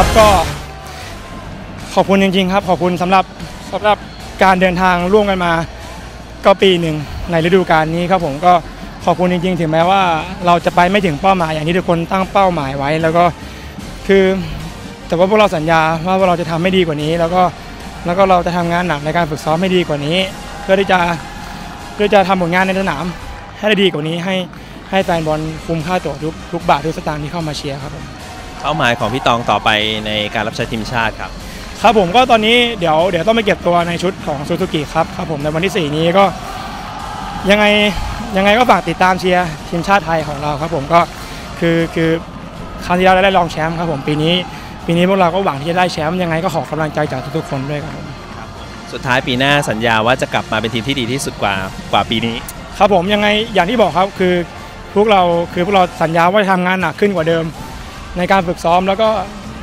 ครับก็ขอบคุณจริง ๆ ครับ ขอบคุณสำหรับสำหรับการเดินทางร่วมกันมา ก็ปีหนึ่งในฤดูกาลนี้ครับผมก็ขอบคุณจริง ๆ ถึงแม้ว่าเราจะไปไม่ถึงเป้าหมายอย่างที่ทุกคนตั้งเป้าหมายไว้ แล้วก็คือแต่ว่าพวกเราสัญญาว่าเราจะทำให้ดีกว่านี้ แล้วก็แล้วก็เราจะทำงานหนักในการฝึกซ้อมให้ดีกว่านี้ เพื่อที่จะเพื่อจะทำผลงานในสนามให้ได้ดีกว่านี้ให้ให้แฟนบอลคุ้มค่าตั๋วทุกทุกบาททุกสตางค์ที่เข้ามาเชียร์ครับผม เป้าหมายของพี่ตองต่อไปในการรับใช้ทีมชาติครับ ครับผมก็ตอนนี้เดี๋ยวเดี๋ยวต้องไปเก็บตัวในชุดของซูซูกิครับครับผมในวันที่ 4 นี้ก็ยังไงยังไงก็ฝากติดตามเชียร์ทีมชาติไทยของเราครับผมก็คือคือครั้งที่แล้วเราได้รองแชมป์ครับผมปีนี้ ปีนี้พวกเราก็หวังที่จะได้แชมป์ยังไงก็ขอกำลังใจจากทุกๆคนด้วยครับผมสุดท้ายปีหน้าสัญญาว่าจะกลับมาเป็นทีมที่ดีที่สุดกว่ากว่าปีนี้ ครับผมยังไงอย่างที่บอกครับคือพวกเราคือพวกเราสัญญาว่าจะทำงานหนักขึ้นกว่าเดิม ในการฝึกซ้อมแล้วก็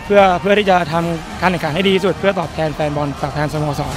เพื่อเพื่อที่จะทำการแข่งขันให้ดีสุด เพื่อตอบแทนแฟนบอลตอบแทนสโมสร